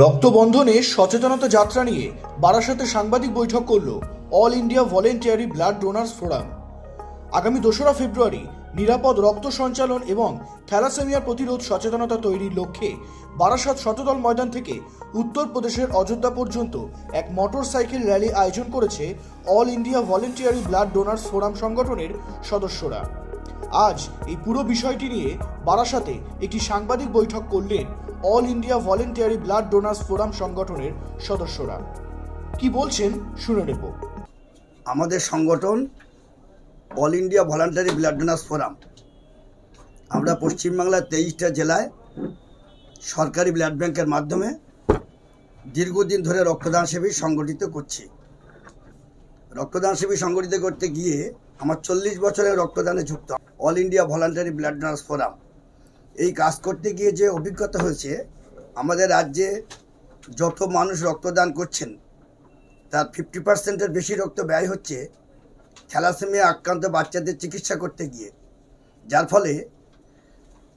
রক্তবন্ধনে সচেতনতা যাত্রা নিয়ে বারাসাতে সাংবাদিক বৈঠক করল all India voluntary blood donors forum. আগামী দোসরা ফেব্রুয়ারি নিরাপদ রক্ত সঞ্চালন এবং থ্যালাসেমিয়া প্রতিরোধ সচেতনতা তৈরির লক্ষ্যে বারাসাত শতদল ময়দান থেকে উত্তরপ্রদেশের অযোধ্যা পর্যন্ত এক মোটর সাইকেল র্যালি আয়োজন করেছে all India voluntary blood donors forum সংগঠনের সদস্যরা। আজ এই পুরো বিষয়টি নিয়ে বারাসাতে একটি সাংবাদিক বৈঠক করলেন all India voluntary blood donors forum সংগঠনের সদস্যরা। কি বলছেন? শুনে নেব। আমাদের সংগঠন all India voluntary blood donors forum. আমরা পশ্চিমবাংলার তেইশটা জেলায় সরকারি ব্লাড ব্যাংকের মাধ্যমে দীর্ঘদিন ধরে রক্তদান শিবির সংগঠিত করছি। রক্তদান শিবির সংগঠিত করতে গিয়ে আমার চল্লিশ বছরের রক্তদানে যুক্ত all India voluntary blood donors forum. এই কাজ করতে গিয়ে যে অভিজ্ঞতা হয়েছে, আমাদের রাজ্যে যত মানুষ রক্তদান করছেন, তার ফিফটি পার্সেন্টের বেশি রক্ত ব্যয় হচ্ছে থ্যালাসেমিয়া আক্রান্ত বাচ্চাদের চিকিৎসা করতে গিয়ে। যার ফলে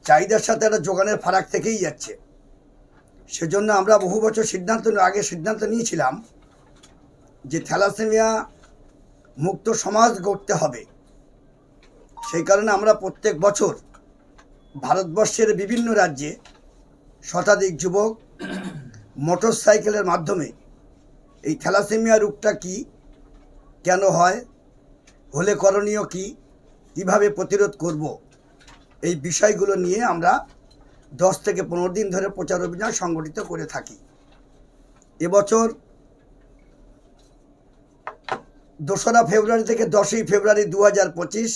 চাহিদার সাথে একটা যোগানের ফারাক থেকেই যাচ্ছে। সেজন্য আমরা বহু বছর সিদ্ধান্ত আগে সিদ্ধান্ত নিয়েছিলাম যে থ্যালাসেমিয়া মুক্ত সমাজ গড়তে হবে। সেই কারণে আমরা প্রত্যেক বছর ভারতবর্ষের বিভিন্ন রাজ্যে শতাধিক যুবক মোটর সাইকেলের মাধ্যমে এই থ্যালাসেমিয়া রোগটা কি, কেন হয়, হলে করণীয় কি, কীভাবে প্রতিরোধ করব, এই বিষয়গুলো নিয়ে আমরা দশ থেকে পনেরো দিন ধরে প্রচার অভিযান সংগঠিত করে থাকি। এবছর দোসরা ফেব্রুয়ারি থেকে দশই ফেব্রুয়ারি দু হাজার পঁচিশ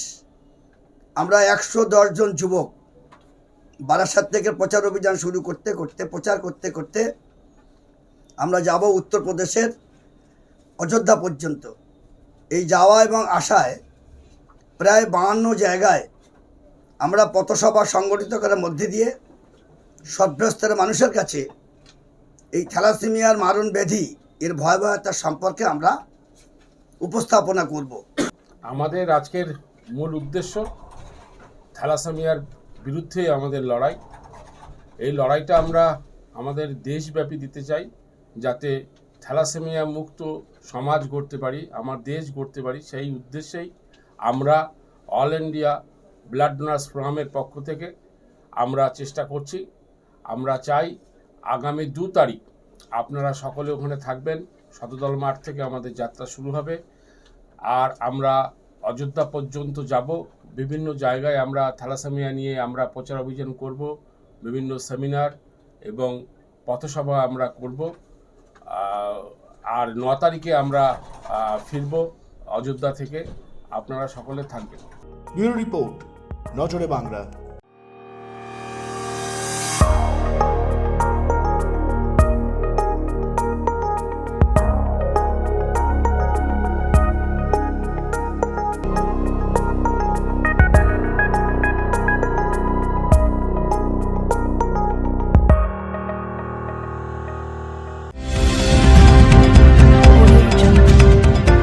আমরা একশো দশজন যুবক বারাসাত থেকে প্রচার অভিযান শুরু করতে করতে, প্রচার করতে করতে আমরা যাব উত্তরপ্রদেশের অযোধ্যা পর্যন্ত। এই যাওয়া এবং আসায় প্রায় বাহান্ন জায়গায় আমরা পথসভা সংগঠিত করার মধ্যে দিয়ে সভ্যস্তরের মানুষের কাছে এই থ্যালাসেমিয়ার মারণ ব্যাধি, এর ভয়াবহতা সম্পর্কে আমরা উপস্থাপনা করব। আমাদের আজকের মূল উদ্দেশ্য থ্যালাসেমিয়ার বিরুদ্ধে আমাদের লড়াই। এই লড়াইটা আমরা আমাদের দেশব্যাপী দিতে চাই, যাতে থ্যালাসেমিয়া মুক্ত সমাজ গড়তে পারি, আমার দেশ গড়তে পারি। সেই উদ্দেশ্যেই আমরা অল ইন্ডিয়া ব্লাড ডোনার্স ফোরামের পক্ষ থেকে আমরা চেষ্টা করছি। আমরা চাই আগামী দু তারিখ আপনারা সকলে ওখানে থাকবেন। শতদল মাঠ থেকে আমাদের যাত্রা শুরু হবে। আর আমরা অযোধ্যা পর্যন্ত যাব। বিভিন্ন জায়গায় আমরা থ্যালাসেমিয়া নিয়ে আমরা প্রচার অভিযান করব, বিভিন্ন সেমিনার এবং পথসভা আমরা করব। আর ন তারিখে আমরা ফিরব অযোধ্যা থেকে। আপনারা সকলে থাকবেন। ব্যুরো রিপোর্ট, নজরে বাংলা।